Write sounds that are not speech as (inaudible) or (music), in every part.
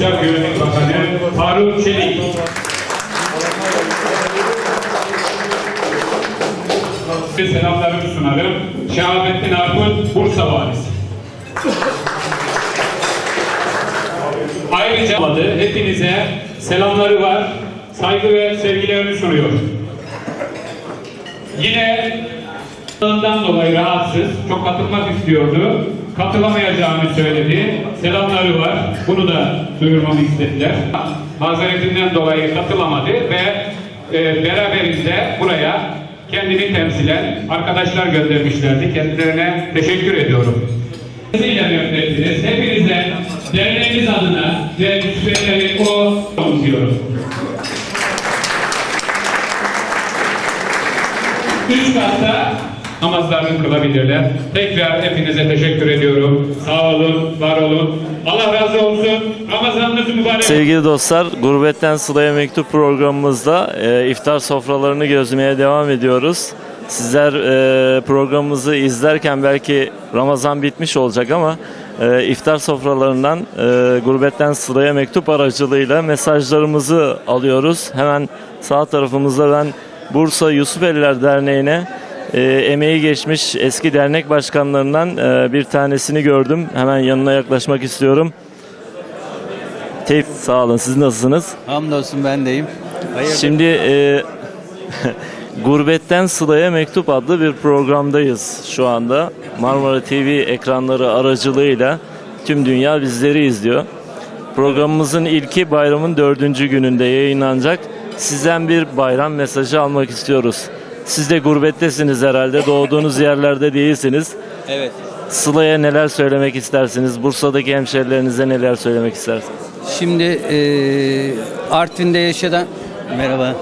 Sosyal Güvenlik Bakanı Faruk Çelik. Selamlarımı sunarım. Şahabettin Arpun, Bursa Valisi. Ayrıca hepinize selamları var, saygı ve sevgilerimi sunuyor. Yine ondan dolayı rahatsız, çok katılmak istiyordu. Katılamayacağını söyledi. Selamları var. Bunu da duyurmamı istediler. Mazeretinden dolayı katılamadı ve e, beraberinde buraya kendini temsilen arkadaşlar göndermişlerdi. Kendilerine teşekkür ediyorum. Sizinle müebbetiniz. Hepinize derneğimiz adına ve müsvedleri o diyorum. Üç katta namazlarını kılabilirler. Tekrar hepinize teşekkür ediyorum. Sağ olun, var olun. Allah razı olsun. Ramazanınız mübarek. Sevgili dostlar, Gurbetten Sıla'ya Mektup programımızda e, iftar sofralarını gözlemeye devam ediyoruz. Sizler e, programımızı izlerken belki Ramazan bitmiş olacak ama e, iftar sofralarından e, Gurbetten Sıla'ya Mektup aracılığıyla mesajlarımızı alıyoruz. Hemen sağ tarafımızda ben Bursa Yusufeliler Derneği'ne e, emeği geçmiş eski dernek başkanlarından e, bir tanesini gördüm. Hemen yanına yaklaşmak istiyorum. Teyip sağ olun. Siz nasılsınız? Hamdolsun ben deyim. Hayır. Şimdi e, (laughs) Gurbetten Sıla'ya Mektup adlı bir programdayız şu anda. Marmara TV ekranları aracılığıyla tüm dünya bizleri izliyor. Programımızın ilki bayramın dördüncü gününde yayınlanacak. Sizden bir bayram mesajı almak istiyoruz. Siz de gurbettesiniz herhalde. Doğduğunuz yerlerde değilsiniz. Evet. Sıla'ya neler söylemek istersiniz? Bursa'daki hemşerilerinize neler söylemek istersiniz? Şimdi eee Artvin'de yaşayan merhaba.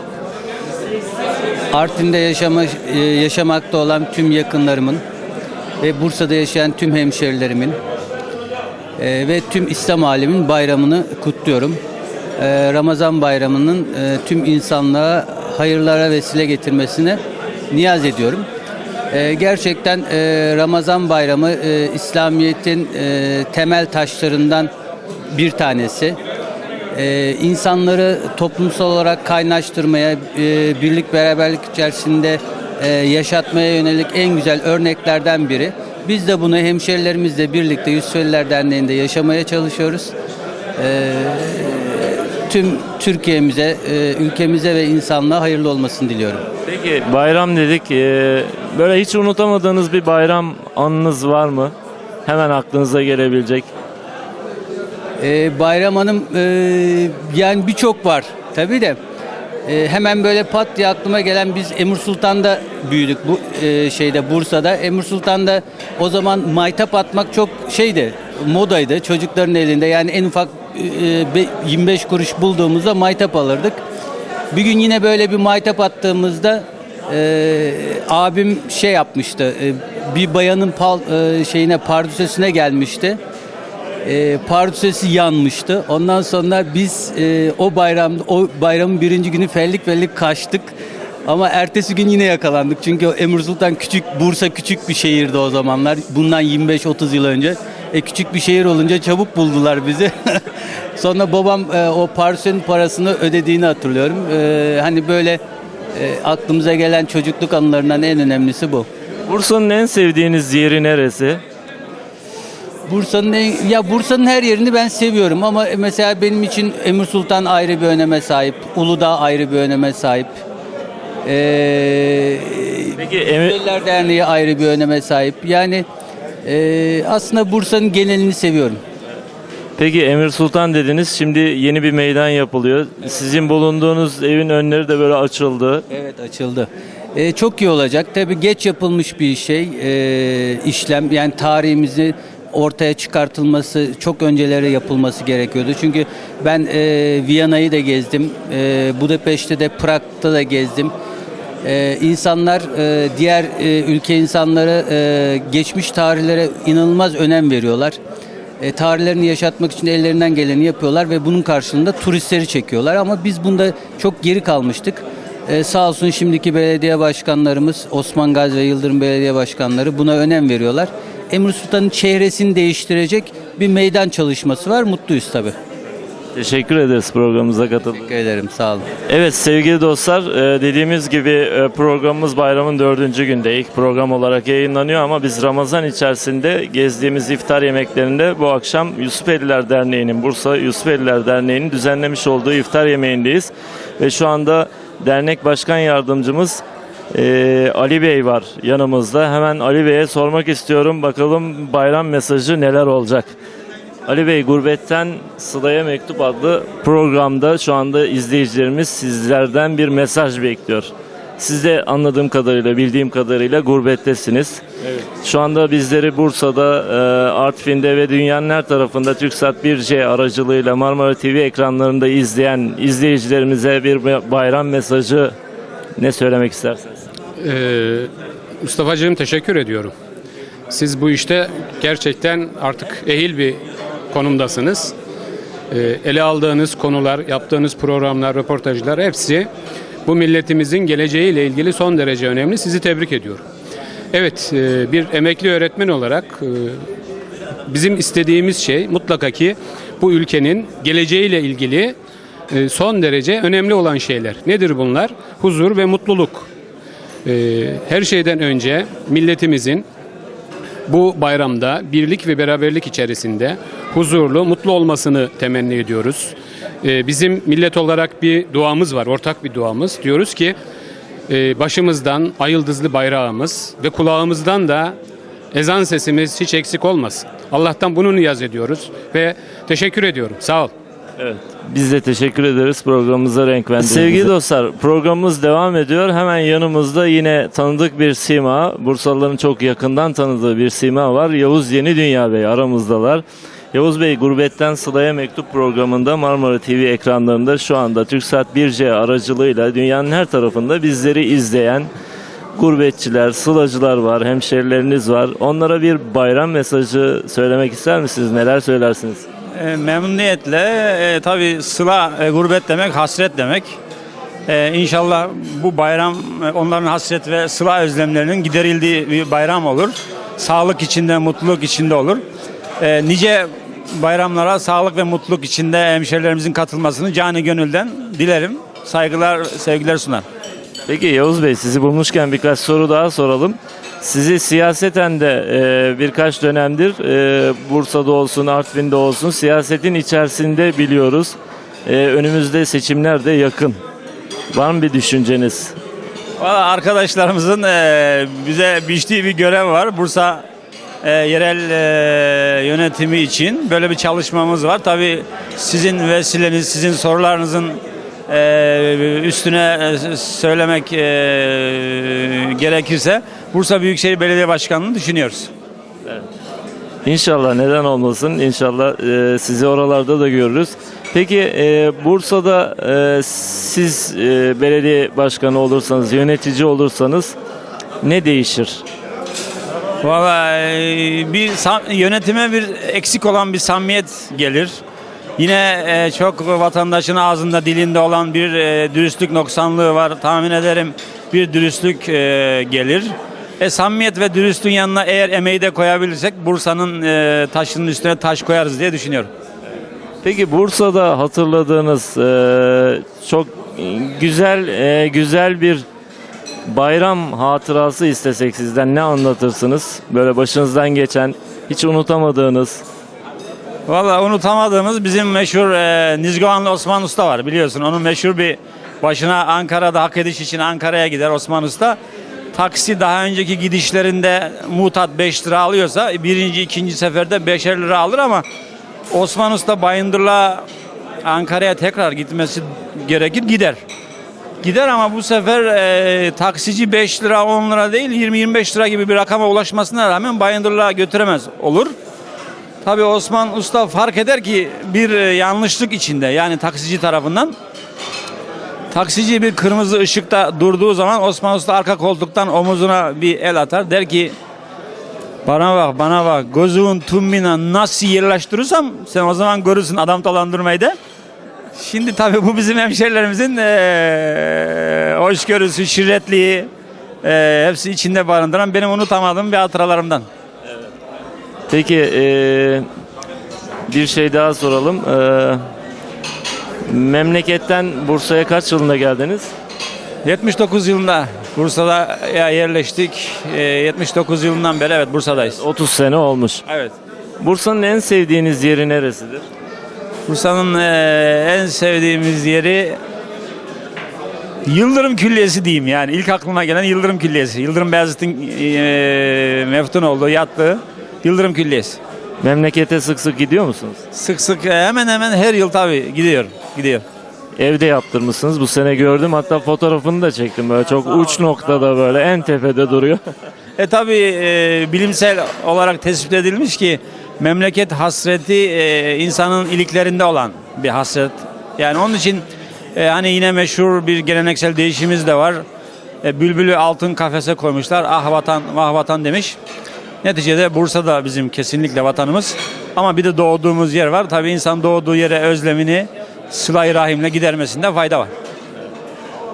Artvin'de yaşama, eee, yaşamakta olan tüm yakınlarımın ve Bursa'da yaşayan tüm hemşerilerimin eee, ve tüm İslam alemin bayramını kutluyorum. Eee, Ramazan bayramının eee, tüm insanlığa hayırlara vesile getirmesine niyaz ediyorum. Eee, gerçekten eee, Ramazan bayramı eee, İslamiyet'in eee, temel taşlarından bir tanesi. Ee, insanları toplumsal olarak kaynaştırmaya, e, birlik beraberlik içerisinde e, yaşatmaya yönelik en güzel örneklerden biri. Biz de bunu hemşerilerimizle birlikte Yusufeliler Derneği'nde yaşamaya çalışıyoruz. Ee, tüm Türkiye'mize, e, ülkemize ve insanlığa hayırlı olmasını diliyorum. Peki bayram dedik. Ee, böyle hiç unutamadığınız bir bayram anınız var mı? Hemen aklınıza gelebilecek. Ee, Bayram Hanım e, yani birçok var tabii de e, hemen böyle pat diye aklıma gelen biz Emir Sultan'da büyüdük bu e, şeyde Bursa'da. Emir Sultan'da o zaman maytap atmak çok şeydi modaydı çocukların elinde yani en ufak e, 25 kuruş bulduğumuzda maytap alırdık. Bir gün yine böyle bir maytap attığımızda e, abim şey yapmıştı e, bir bayanın pal, e, şeyine pardüsesine gelmişti e, pardüsesi yanmıştı. Ondan sonra biz e, o bayram o bayramın birinci günü fellik fellik kaçtık. Ama ertesi gün yine yakalandık. Çünkü Emir Sultan küçük, Bursa küçük bir şehirdi o zamanlar. Bundan 25-30 yıl önce. E, küçük bir şehir olunca çabuk buldular bizi. (laughs) Sonra babam e, o parsiyonun parasını ödediğini hatırlıyorum. E, hani böyle e, aklımıza gelen çocukluk anılarından en önemlisi bu. Bursa'nın en sevdiğiniz yeri neresi? Bursa'nın en- ya Bursa'nın her yerini ben seviyorum ama mesela benim için Emir Sultan ayrı bir öneme sahip, Uludağ ayrı bir öneme sahip. Ee, Peki Emir, Veliler Derneği ayrı bir öneme sahip. Yani e, aslında Bursa'nın genelini seviyorum. peki Emir Sultan dediniz. Şimdi yeni bir meydan yapılıyor. Sizin bulunduğunuz evin önleri de böyle açıldı. Evet açıldı. Ee, çok iyi olacak. Tabii geç yapılmış bir şey, ee, işlem. Yani tarihimizi ortaya çıkartılması çok önceleri yapılması gerekiyordu. Çünkü ben ee, Viyana'yı da gezdim, ee, Budapeşte de Prag'da da gezdim. Ee, insanlar ee, diğer ee, ülke insanları ee, geçmiş tarihlere inanılmaz önem veriyorlar. E, tarihlerini yaşatmak için ellerinden geleni yapıyorlar ve bunun karşılığında turistleri çekiyorlar ama biz bunda çok geri kalmıştık. E, sağ olsun şimdiki belediye başkanlarımız Osman Gazi ve Yıldırım belediye başkanları buna önem veriyorlar. Emir Sultan'ın çehresini değiştirecek bir meydan çalışması var. Mutluyuz tabii. Teşekkür ederiz programımıza katıldığınız Teşekkür ederim. Sağ olun. Evet sevgili dostlar e, dediğimiz gibi e, programımız bayramın dördüncü günde ilk program olarak yayınlanıyor ama biz Ramazan içerisinde gezdiğimiz iftar yemeklerinde bu akşam Yusufeliler Derneği'nin Bursa Yusufeliler Derneği'nin düzenlemiş olduğu iftar yemeğindeyiz ve şu anda dernek başkan yardımcımız e, Ali Bey var yanımızda. Hemen Ali Bey'e sormak istiyorum bakalım bayram mesajı neler olacak. Ali Bey Gurbetten Sıla'ya Mektup adlı programda şu anda izleyicilerimiz sizlerden bir mesaj bekliyor. Siz de anladığım kadarıyla, bildiğim kadarıyla gurbettesiniz. Evet. Şu anda bizleri Bursa'da, e, Artvin'de ve dünyanın her tarafında TürkSat 1C aracılığıyla Marmara TV ekranlarında izleyen izleyicilerimize bir bayram mesajı ne söylemek istersiniz? Ee, Mustafa'cığım teşekkür ediyorum. Siz bu işte gerçekten artık ehil bir konumdasınız. Ee, ele aldığınız konular, yaptığınız programlar, röportajlar hepsi bu milletimizin geleceğiyle ilgili son derece önemli. Sizi tebrik ediyorum. Evet, e, bir emekli öğretmen olarak e, bizim istediğimiz şey mutlaka ki bu ülkenin geleceğiyle ilgili e, son derece önemli olan şeyler. Nedir bunlar? Huzur ve mutluluk. Her şeyden önce milletimizin bu bayramda birlik ve beraberlik içerisinde huzurlu, mutlu olmasını temenni ediyoruz. Ee, bizim millet olarak bir duamız var, ortak bir duamız. Diyoruz ki e, başımızdan ay yıldızlı bayrağımız ve kulağımızdan da ezan sesimiz hiç eksik olmasın. Allah'tan bunu niyaz ediyoruz ve teşekkür ediyorum. Sağ ol. Evet. Biz de teşekkür ederiz programımıza renk verdiğiniz Sevgili dostlar programımız devam ediyor. Hemen yanımızda yine tanıdık bir sima, Bursalıların çok yakından tanıdığı bir sima var. Yavuz Yeni Dünya Bey aramızdalar. Yavuz Bey Gurbetten Sıla'ya Mektup programında Marmara TV ekranlarında şu anda TürkSat 1C aracılığıyla dünyanın her tarafında bizleri izleyen gurbetçiler, sılacılar var, hemşerileriniz var. Onlara bir bayram mesajı söylemek ister misiniz? Neler söylersiniz? E, memnuniyetle e, tabii sıla e, gurbet demek hasret demek. E, inşallah bu bayram e, onların hasret ve sıla özlemlerinin giderildiği bir bayram olur. Sağlık içinde, mutluluk içinde olur. E, nice bayramlara sağlık ve mutluluk içinde hemşerilerimizin katılmasını cani gönülden dilerim. Saygılar, sevgiler sunar. Peki Yavuz Bey sizi bulmuşken birkaç soru daha soralım. Sizi siyaseten de e, birkaç dönemdir e, Bursa'da olsun, Artvin'de olsun siyasetin içerisinde biliyoruz. E, önümüzde seçimler de yakın. Var mı bir düşünceniz? Valla arkadaşlarımızın e, bize biçtiği bir görev var. Bursa e, yerel e, yönetimi için böyle bir çalışmamız var. Tabii sizin vesileniz, sizin sorularınızın e, üstüne e, söylemek e, gerekirse Bursa Büyükşehir Belediye Başkanlığı'nı düşünüyoruz. İnşallah neden olmasın. İnşallah e, sizi oralarda da görürüz. Peki e, Bursa'da e, siz e, belediye başkanı olursanız, yönetici olursanız ne değişir? Valla e, bir yönetime bir eksik olan bir samimiyet gelir. Yine e, çok vatandaşın ağzında dilinde olan bir e, dürüstlük noksanlığı var. Tahmin ederim bir dürüstlük e, gelir. E, samimiyet ve dürüstlüğün yanına eğer emeği de koyabilirsek Bursa'nın e, taşının üstüne taş koyarız diye düşünüyorum. Peki Bursa'da hatırladığınız e, çok güzel e, güzel bir bayram hatırası istesek sizden ne anlatırsınız? Böyle başınızdan geçen hiç unutamadığınız. Valla unutamadığımız bizim meşhur e, Nizgoğanlı Osman Usta var biliyorsun. Onun meşhur bir başına Ankara'da hak ediş için Ankara'ya gider Osman Usta. Taksi daha önceki gidişlerinde mutat 5 lira alıyorsa birinci ikinci seferde 5'er lira alır ama Osman Usta Bayındır'la Ankara'ya tekrar gitmesi gerekir gider. Gider ama bu sefer e, taksici 5 lira 10 lira değil 20-25 lira gibi bir rakama ulaşmasına rağmen Bayındır'la götüremez olur. Tabii Osman Usta fark eder ki bir e, yanlışlık içinde yani taksici tarafından. Taksici bir kırmızı ışıkta durduğu zaman Osman Usta arka koltuktan omuzuna bir el atar. Der ki bana bak bana bak gözün tümmüne nasıl yerleştirirsem sen o zaman görürsün adam dolandırmayı da. Şimdi tabii bu bizim hemşerilerimizin eee hoşgörüsü, şirretliği eee, hepsi içinde barındıran benim unutamadığım bir hatıralarımdan. Peki eee, bir şey daha soralım. Eee, memleketten Bursa'ya kaç yılında geldiniz? 79 yılında Bursa'da yerleştik. Eee, 79 yılından beri evet Bursa'dayız. 30 sene olmuş. Evet. Bursa'nın en sevdiğiniz yeri neresidir? Bursa'nın eee, en sevdiğimiz yeri Yıldırım Külliyesi diyeyim yani. ilk aklıma gelen Yıldırım Külliyesi. Yıldırım Beyazıt'ın eee meftun olduğu, yattığı Yıldırım Külliyesi. Memlekete sık sık gidiyor musunuz? Sık sık e, hemen hemen her yıl tabii gidiyorum. Gidiyor. Evde yaptırmışsınız. Bu sene gördüm. Hatta fotoğrafını da çektim. Böyle çok uç noktada böyle en tepede duruyor. E tabii e, bilimsel olarak tespit edilmiş ki memleket hasreti e, insanın iliklerinde olan bir hasret. Yani onun için e, hani yine meşhur bir geleneksel değişimiz de var. E, bülbülü altın kafese koymuşlar. Ah vatan, vah vatan demiş. Neticede Bursa da bizim kesinlikle vatanımız. Ama bir de doğduğumuz yer var. Tabii insan doğduğu yere özlemini sıla-i rahimle gidermesinde fayda var.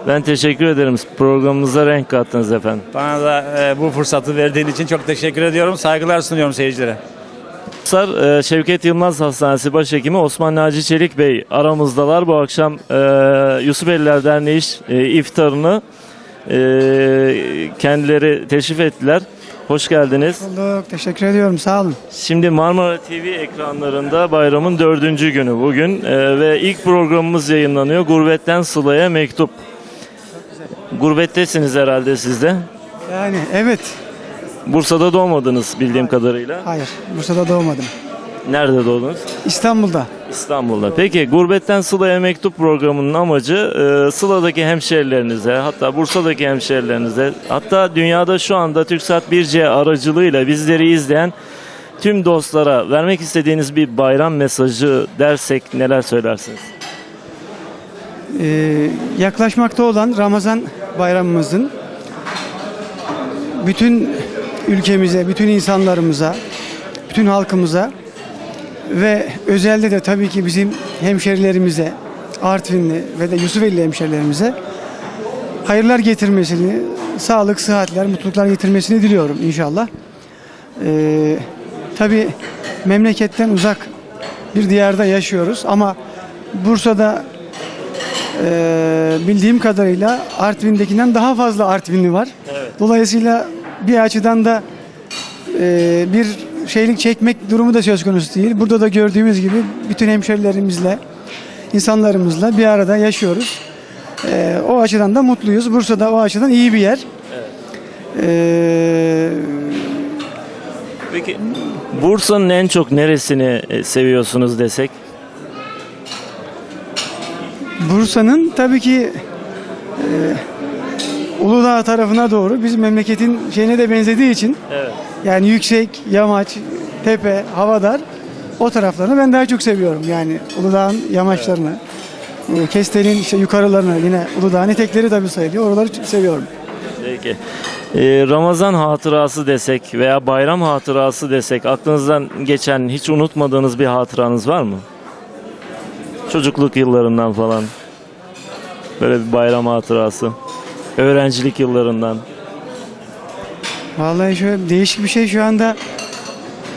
Ben teşekkür ederim. Programımıza renk kattınız efendim. Bana da e, bu fırsatı verdiğin için çok teşekkür ediyorum. Saygılar sunuyorum seyircilere. Sar e, Şevket Yılmaz Hastanesi Başhekimi Osman Naci Çelik Bey aramızdalar. Bu akşam e, Yusufeliler Derneği e, iftarını e, kendileri teşrif ettiler. Hoş geldiniz. Bulduk. Teşekkür ediyorum. Sağ olun. Şimdi Marmara TV ekranlarında bayramın dördüncü günü bugün e, ve ilk programımız yayınlanıyor. Gurbetten Sıla'ya mektup. Gurbettesiniz herhalde siz de. Yani evet. Bursa'da doğmadınız bildiğim kadarıyla. Hayır. Bursa'da doğmadım. Nerede doğdunuz? İstanbul'da. İstanbul'da. Peki Gurbetten Sıla'ya Mektup programının amacı e, Sıla'daki hemşerilerinize, hatta Bursa'daki hemşerilerinize, hatta dünyada şu anda TürkSat 1C aracılığıyla bizleri izleyen tüm dostlara vermek istediğiniz bir bayram mesajı dersek neler söylersiniz? Ee, yaklaşmakta olan Ramazan bayramımızın bütün ülkemize, bütün insanlarımıza, bütün halkımıza ve özelde de tabii ki bizim hemşerilerimize, Artvinli ve de Yusufeli hemşerilerimize hayırlar getirmesini, sağlık, sıhhatler, mutluluklar getirmesini diliyorum inşallah. Ee, tabii memleketten uzak bir diyarda yaşıyoruz ama Bursa'da ee, bildiğim kadarıyla Artvin'dekinden daha fazla Artvinli var. Dolayısıyla bir açıdan da e, bir şeylik çekmek durumu da söz konusu değil. Burada da gördüğümüz gibi bütün hemşerilerimizle, insanlarımızla bir arada yaşıyoruz. Ee, o açıdan da mutluyuz. Bursa'da o açıdan iyi bir yer. Ee, Peki Bursa'nın en çok neresini e, seviyorsunuz desek? Bursa'nın tabii ki e, Uludağ tarafına doğru bizim memleketin şeyine de benzediği için Evet. yani yüksek, yamaç, tepe, havadar o taraflarını ben daha çok seviyorum. Yani Uludağ'ın yamaçlarını, e, Kestel'in işte yukarılarını yine Uludağ'ın etekleri tabii sayılıyor. Oraları seviyorum. Peki. Ee, Ramazan hatırası desek veya bayram hatırası desek aklınızdan geçen hiç unutmadığınız bir hatıranız var mı? Çocukluk yıllarından falan. Böyle bir bayram hatırası. Öğrencilik yıllarından. Vallahi şöyle değişik bir şey şu anda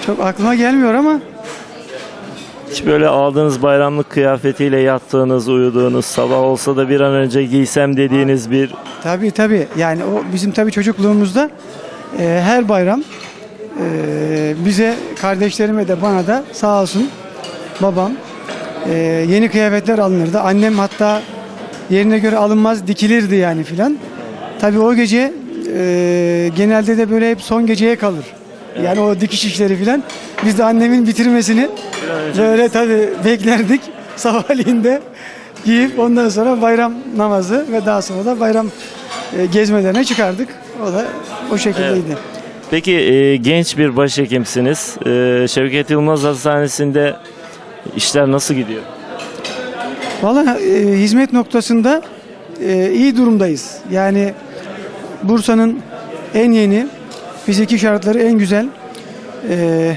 çok aklıma gelmiyor ama Hiç böyle aldığınız bayramlık kıyafetiyle yattığınız, uyuduğunuz, sabah olsa da bir an önce giysem dediğiniz bir Tabii tabii. Yani o bizim tabii çocukluğumuzda e, her bayram e, bize kardeşlerime de bana da sağ olsun babam e, yeni kıyafetler alınırdı. Annem hatta yerine göre alınmaz dikilirdi yani filan. Tabii o gece e, genelde de böyle hep son geceye kalır. Yani o dikiş işleri filan. Biz de annemin bitirmesini böyle tabii beklerdik. (laughs) Sabahleyin de giyip ondan sonra bayram namazı ve daha sonra da bayram e, gezmelerine çıkardık. O da o şekildeydi. Peki e, genç bir başhekimsiniz. E, Şevket Yılmaz Hastanesi'nde işler nasıl gidiyor? Valla e, hizmet noktasında e, iyi durumdayız. Yani Bursa'nın en yeni, fiziki şartları en güzel e,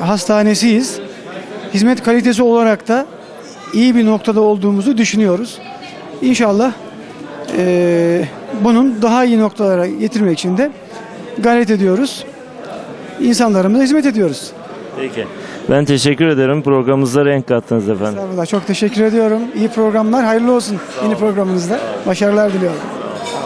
hastanesiyiz. Hizmet kalitesi olarak da iyi bir noktada olduğumuzu düşünüyoruz. İnşallah e, bunun daha iyi noktalara getirmek için de gayret ediyoruz. İnsanlarımıza hizmet ediyoruz. Peki. Ben teşekkür ederim. Programımıza renk kattınız efendim. Çok teşekkür ediyorum. İyi programlar. Hayırlı olsun yeni programınızda. Başarılar diliyorum.